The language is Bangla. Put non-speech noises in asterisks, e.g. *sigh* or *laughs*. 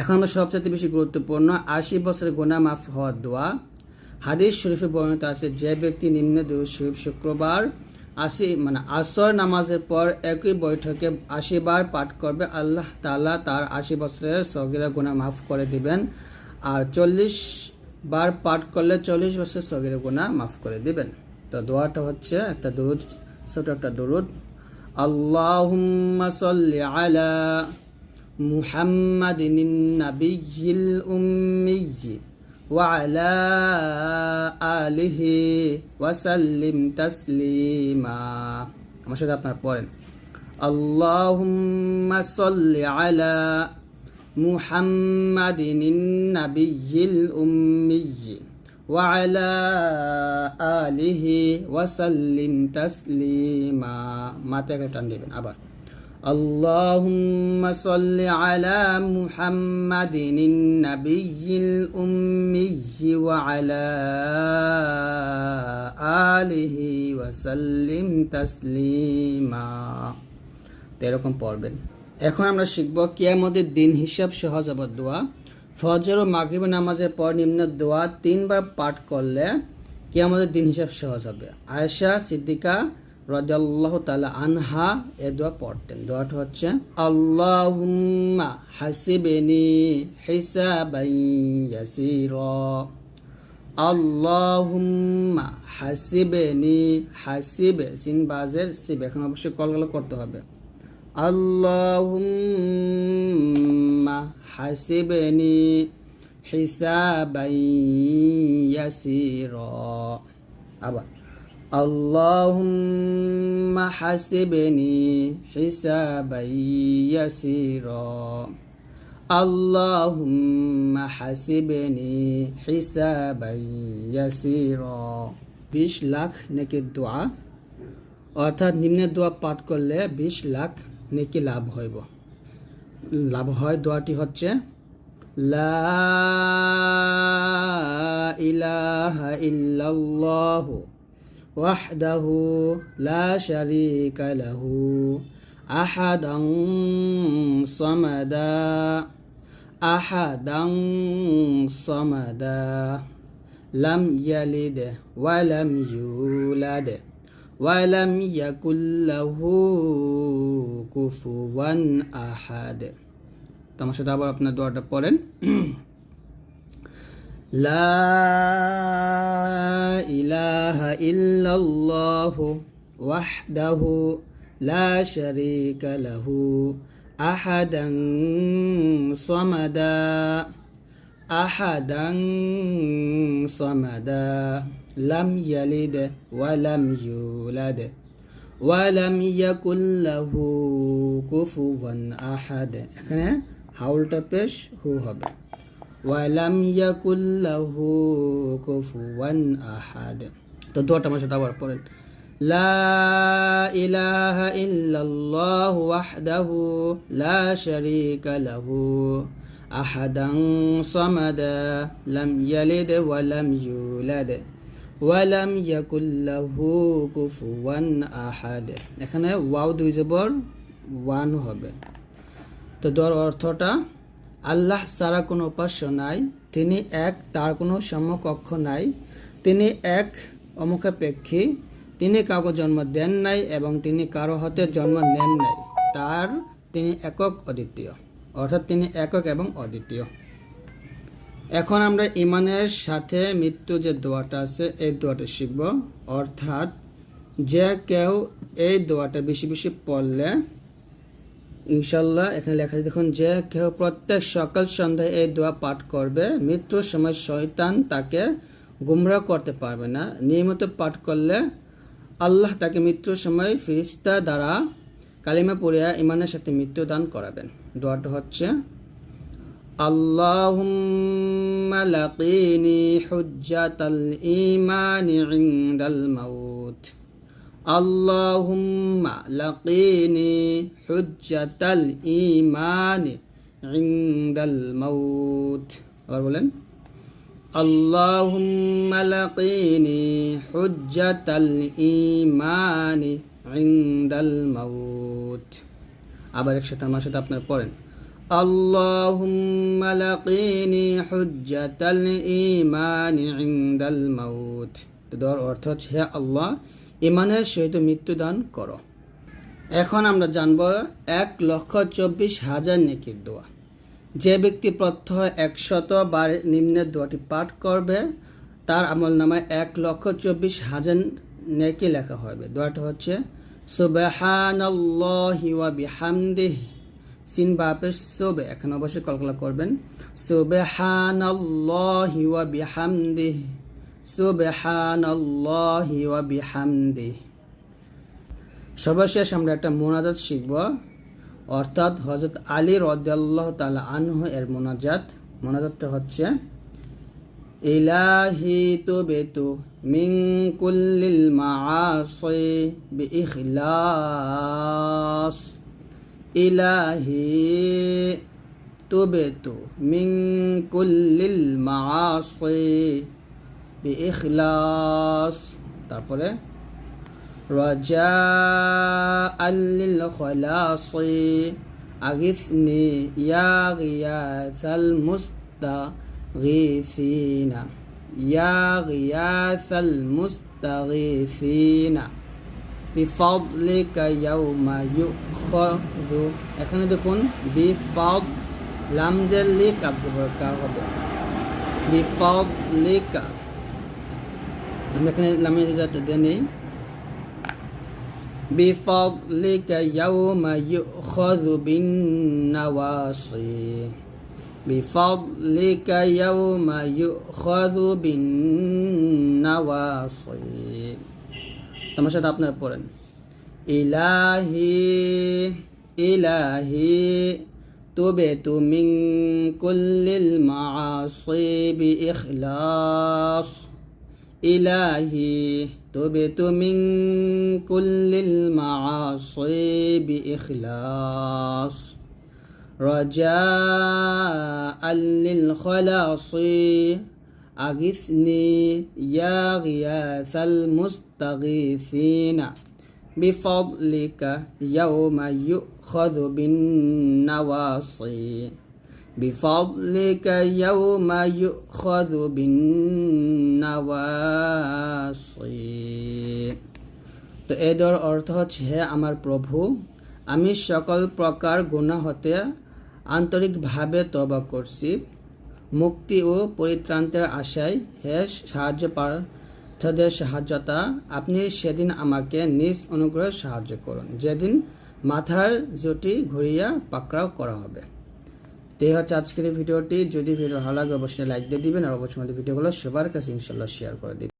এখন আমরা সবচেয়ে বেশি গুরুত্বপূর্ণ আশি বছরের গোনা মাফ হওয়ার দোয়া। হাদিস শরীফে বর্ণিত আছে, যে ব্যক্তি নিম্ন শরীফ শুক্রবার আশি মানে আসর নামাজের পর একই বৈঠকে আশি বার পাঠ করবে, আল্লাহ তাআলা তার আশি বছরের সগিরা গুনাহ মাফ করে দিবেন। আর চল্লিশ বার পাঠ করলে চল্লিশ বছরের সগিরা গুনাহ মাফ করে দিবেন। তো দোয়াটা হচ্ছে একটা দুরুদ, ছোট একটা দুরুদ। আল্লাহ আলা محمد النبي الأمي وعلى آله وسلم تسليما আমার সাথে আপনার পড়েন اللهم صل على محمد النبي الأمي وعلى آله وسلم تسليما ما টান দিবেন আবার اللهم صل على محمد النبي الأمي وعلى آله وسلم تسليما তো এরকম পড়বেন এখন আমরা শিখব কিয়ামতের দিন হিসাব সহজ আবার দোয়া ফজর ও মাগরিব নামাজের পর নিম্ন দোয়া তিনবার পাঠ করলে কিয়ামতের দিন হিসাব সহজ হবে আয়েশা সিদ্দিকা রাদিয়াল্লাহু তাআলা আনহা এ দোয়া পড়তেন। দোয়াটা হচ্ছে, আল্লাহুম্মা হাসিবনি হিসাবান ইয়াসিরা। আল্লাহুম্মা হাসিবনি হাসিবে। সিন বাজের সিব। এখন অবশ্যই কলগুলো করতে হবে। আল্লাহুম্মা হাসিবনি হিসাবান ইয়াসিরা। আবার اللهم حسبني حسابا يسيرا اللهم حسبني حسابا يسيرا বিশ লাখ নেকির দোয়া অর্থাৎ নিম্নের দোয়া পাঠ করলে বিশ লাখ নেকি লাভ হইব লাভ হয় দোয়াটি হচ্ছে লা ইলাহা ইল্লাল্লাহু وحده لا شريك له أحدا صمدا أحدا صمدا لم يلد ولم يولد ولم يكن له كفوا أحد তোমার সাথে আবার আপনার দোয়াটা পড়েন لا إله إلا الله وحده لا شريك له أحدا صمدا أحدا صمدا لم يلد ولم يولد ولم يكن له كفوا أحد *laughs* এখানে হাউলটা পেশ হু হবে ওয়ালাম ইয়াকুল্লাহু কুফুয়ান আহাদ তো দোয়াটা আমার সাথে আবার পড়েন লা ইলাহা ইল্লাল্লাহু ওয়াহদাহু লা শারীকা লাহু আহাদান সামাদা লাম ইয়ালিদ ওয়া লাম ইউলাদ ওয়ালাম ইয়াকুল্লাহু কুফুয়ান আহাদ এখানে ওয়াও দুই জবর ওয়ান হবে তো দোয়ার অর্থটা আল্লাহ ছাড়া কোনো উপাস্য নাই, তিনি এক, তার কোনো সমকক্ষ নাই, তিনি এক অমুখাপেক্ষী, তিনি কাউকে জন্ম দেন নাই এবং তিনি কারও হতে জন্ম নেন নাই, তার তিনি একক অদ্বিতীয়, অর্থাৎ তিনি একক এবং অদ্বিতীয়। এখন আমরা ইমানের সাথে মৃত্যু যে দোয়াটা আছে, এই দোয়াটা শিখব, অর্থাৎ যে কেউ এই দোয়াটা বেশি বেশি পড়লে ইনশাল্লাহ, এখানে লেখা আছে, দেখুন, যে কেউ প্রত্যেক সকাল সন্ধ্যায় এই দোয়া পাঠ করবে, মৃত্যুর সময় শয়তান তাকে গুমরা করতে পারবে না। নিয়মিত পাঠ করলে আল্লাহ তাকে মৃত্যুর সময় ফিরিস্তা দ্বারা কালিমা পড়িয়া ইমানের সাথে মৃত্যু দান করাবেন। দোয়াটা হচ্ছে হুজ্জাতাল ঈমানি ইনদাল মাউত। اللهم لقيني حجة الإيمان عند الموت আবার বলেন اللهم لقيني حجة الإيمان عند الموت আবার একসাথে আমার সাথে আপনার পড়েন اللهم لقيني حجة الإيمان عند الموت দোয়ার অর্থ হচ্ছে হে আল্লাহ ইমানের সহিত মৃত্যুদান করো। এখন আমরা জানব এক লক্ষ চব্বিশ হাজার নেকির দোয়া। যে ব্যক্তি প্রত্যহ একশত বার নিম্নের দোয়াটি পাঠ করবে, তার আমল নামায় এক লক্ষ চব্বিশ হাজার নেকি লেখা হবে। দোয়াটা হচ্ছে সিন বাপের সোবে এখন অবশ্যই কলকলা করবেন। সুবহানাল্লাহি ওয়া বিহামদিহি। সুবহানাল্লাহি ওয়া বিহামদিহি। সর্বশেষ আমরা একটা মোনাজাত শিখব। অর্থাৎ হজরত আলী রদাল্লাহ তালা আনহু এর মোনাজাত। মোনাজাতটা হচ্ছে, ইলাহি তো বেতু মিং কুল্লিল মাআসি বিইখলাস। ইলাহি তু বেতু মিন কুল্লিল মাআসি বিইখলাস তারপরে رجاء للخلاص أغثني يا غياث المستغيثين يا غياث المستغيثين بفضلك يوم يؤخذ এখানে দেখুন বিফদ লামজের লিক আবজবর কা হবে বিফদলিকা আমরা এখানে লামের রেজাল্ট দিয়ে নেই بفضلك يوم يؤخذ بالنواصي بفضلك يوم يؤخذ بالنواصي তোমার সাথে আপনারা পড়েন ইলাহি ইলাহি تبت من كل المعاصي بإخلاص إلهي تبت من كل المعاصي بإخلاص. رجاء للخلاص أغثني يا غياث المستغيثين. بفضلك يوم يؤخذ بالنواصي. بفضلك يوم يؤخذ بالنواصي তো এদের অর্থ হচ্ছে হে আমার প্রভু আমি সকল প্রকার গুণা হতে আন্তরিকভাবে তবা করছি মুক্তি ও পরিত্রান্তের আশায় হে সাহায্য প্রার্থদের সাহায্যতা আপনি সেদিন আমাকে নিজ অনুগ্রহে সাহায্য করুন যেদিন মাথার জুটি ঘুরিয়া পাকড়াও করা হবে তো এই হচ্ছে আজকের ভিডিওটি। যদি ভিডিও ভালো লাগে, অবশ্যই লাইক দিয়ে দিবেন। আর অবশ্যই আমাদের ভিডিওগুলো সবার কাছে ইনশাল্লাহ শেয়ার করে দিবেন।